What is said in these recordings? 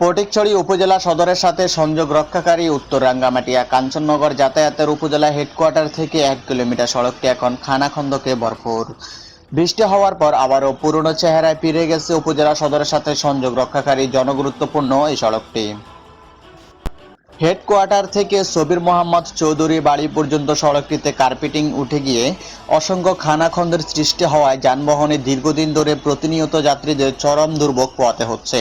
ফটিকছড়ি উপজেলা সদরের সাথে সংযোগ রক্ষাকারী উত্তর রাঙ্গামাটিয়া কাঞ্চননগর যাতায়াতের উপজেলা হেডকোয়ার্টার থেকে এক কিলোমিটার সড়কটি এখন খানাখন্দকে ভরপুর। বৃষ্টি হওয়ার পর আবারও পুরনো চেহারায় ফিরে গেছে উপজেলা সদরের সাথে সংযোগ রক্ষাকারী জনগুরুত্বপূর্ণ এই সড়কটি। হেডকোয়ার্টার থেকে সবির মোহাম্মদ চৌধুরী বাড়ি পর্যন্ত সড়কটিতে কার্পেটিং উঠে গিয়ে অসংখ্য খানাখন্দের সৃষ্টি হওয়ায় যানবাহনে দীর্ঘদিন ধরে প্রতিনিয়ত যাত্রীদের চরম দুর্ভোগ পোয়াতে হচ্ছে।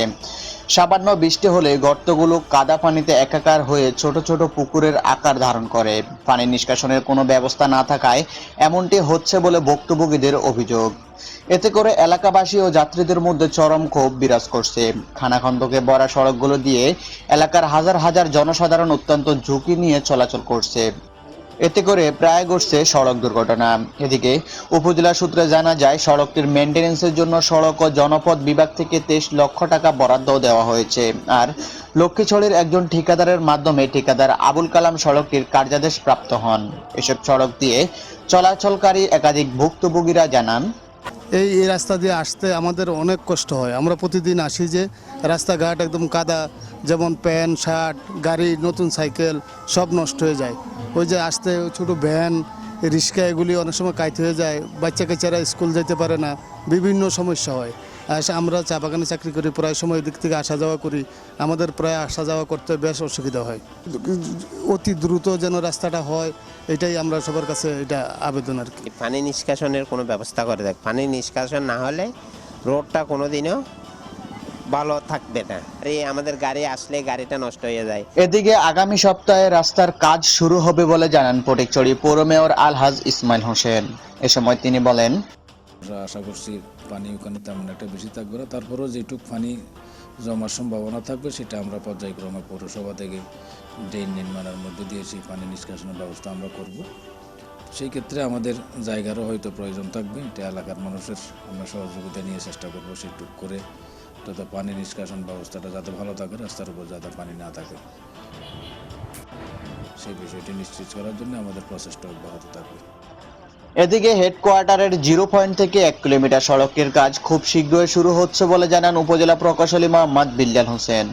সামান্য বৃষ্টি হলে গর্তগুলো কাদা পানিতে একাকার হয়ে ছোট ছোট পুকুরের আকার ধারণ করে। পানি নিষ্কাশনের কোনো ব্যবস্থা না থাকায় এমনটি হচ্ছে বলে ভুক্তভোগীদের অভিযোগ। এতে করে এলাকাবাসী ও যাত্রীদের মধ্যে চরম ক্ষোভ বিরাজ করছে। খানাখন্দকে ভরা সড়কগুলো দিয়ে এলাকার হাজার হাজার জনসাধারণ অত্যন্ত ঝুঁকি নিয়ে চলাচল করছে। এতে করে প্রায় ঘটছে সড়ক দুর্ঘটনা। এদিকে উপজেলা সূত্রে জানা যায়, সড়কটির মেনটেন্যান্সের জন্য সড়ক ও জনপথ বিভাগ থেকে তেইশ লক্ষ টাকা বরাদ্দ দেওয়া হয়েছে। আর লক্ষ্মীছড়ির একজন ঠিকাদারের মাধ্যমে ঠিকাদার আবুল কালাম সড়কটির কার্যাদেশ প্রাপ্ত হন। এসব সড়ক দিয়ে চলাচলকারী একাধিক ভুক্তভোগীরা জানান, এই এই রাস্তা দিয়ে আসতে আমাদের অনেক কষ্ট হয়। আমরা প্রতিদিন আসি যে রাস্তাঘাট একদম কাদা, যেমন প্যান্ট, শার্ট, গাড়ি, নতুন সাইকেল সব নষ্ট হয়ে যায়। ওই যে আসতে ছোট ভ্যান, রিক্সা এগুলি অনেক সময় কাইতে হয়ে যায়। বাচ্চা কাচ্চারা স্কুল যেতে পারে না। বিভিন্ন সমস্যা হয়। আমরা চা বাগানে চাকরি করি, প্রায় সময় দিক থেকে আসা যাওয়া করি। আমাদের প্রায় আসা যাওয়া করতে বেশ অসুবিধা হয়। অতি দ্রুত যেন রাস্তাটা হয়, এটাই আমরা সবার কাছে এটা আবেদন আর কি। পানি নিষ্কাশনের কোনো ব্যবস্থা করে দেখ। পানি নিষ্কাশন না হলে রোডটা কোনোদিনও ভালো থাকবে না। এই আমাদের গাড়ি আসলে গাড়িটা নষ্ট হয়ে যায়। এদিকে আগামী সপ্তাহে রাস্তার কাজ শুরু হবে বলে জানান পটিকচড়ি পৌর মেয়র আলহাজ ইসমাইল হোসেন। এ সময় তিনি বলেন আমরা আশা করছি পানি ওখানে তেমন একটা বেশি থাকবে না। তারপরেও যেটুক পানি জমার সম্ভাবনা থাকবে সেটা আমরা পর্যায়ক্রমে পৌরসভা থেকে ড্রেন নির্মাণের মধ্যে দিয়ে সেই পানি নিষ্কাশনের ব্যবস্থা আমরা করব। সেই ক্ষেত্রে আমাদের জায়গারও হয়তো প্রয়োজন থাকবে। এটা এলাকার মানুষের আমরা সহযোগিতা নিয়ে চেষ্টা করব সেটুক করে যাতে পানি নিষ্কাশন ব্যবস্থাটা যাতে ভালো থাকে রাস্তার উপর যাতে পানি না থাকে। সেই বিষয়টি নিশ্চিত করার জন্য আমাদের প্রচেষ্টা অব্যাহত থাকবে। এদিকে হেডকোয়ার্টারের জিরো পয়েন্ট থেকে এক কিলোমিটার সড়কের কাজ খুব শীঘ্রই শুরু হচ্ছে বলে জানান উপজেলা প্রকৌশলী মোহাম্মদ বিল্লাল হোসেন।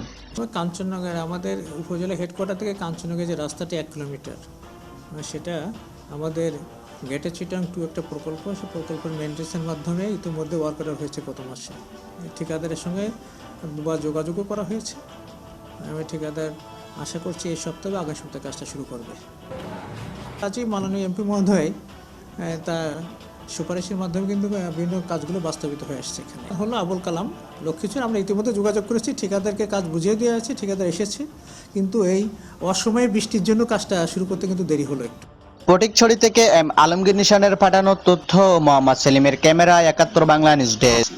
কাঞ্চননগর আমাদের উপজেলা হেডকোয়ার্টার থেকে কাঞ্চননগর যে রাস্তাটি এক কিলোমিটার আহ, সেটা আমাদের গেটে চিটাং টু একটা প্রকল্প, সেই প্রকল্পের মেনটেন্সের মাধ্যমে ইতিমধ্যে ওয়ার্ক অর্ডার হয়েছে গত মাসে। ঠিকাদারের সঙ্গে দুবার যোগাযোগও করা হয়েছে। আমি ঠিকাদার আশা করছি এই সপ্তাহে আগামী সপ্তাহে কাজটা শুরু করবে। কাজেই মাননীয় এমপি মহোদয় তার সুপারিশের মাধ্যমে কিন্তু বিভিন্ন কাজগুলো বাস্তবিত হয়ে আসছে এখানে। হলো আবুল কালাম লক্ষ্মীচুর আমরা ইতিমধ্যে যোগাযোগ করেছি, ঠিকাদারকে কাজ বুঝিয়ে দেওয়া আছে ঠিকাদার এসেছে, কিন্তু এই অসময়ে বৃষ্টির জন্য কাজটা শুরু করতে কিন্তু দেরি হলো একটু। ফটিকছড়ি থেকে এম আলমগীর নিশানের পাঠানো তথ্য মোহাম্মদ সেলিমের ক্যামেরা একাত্তর বাংলা নিউজ ডেস্ক।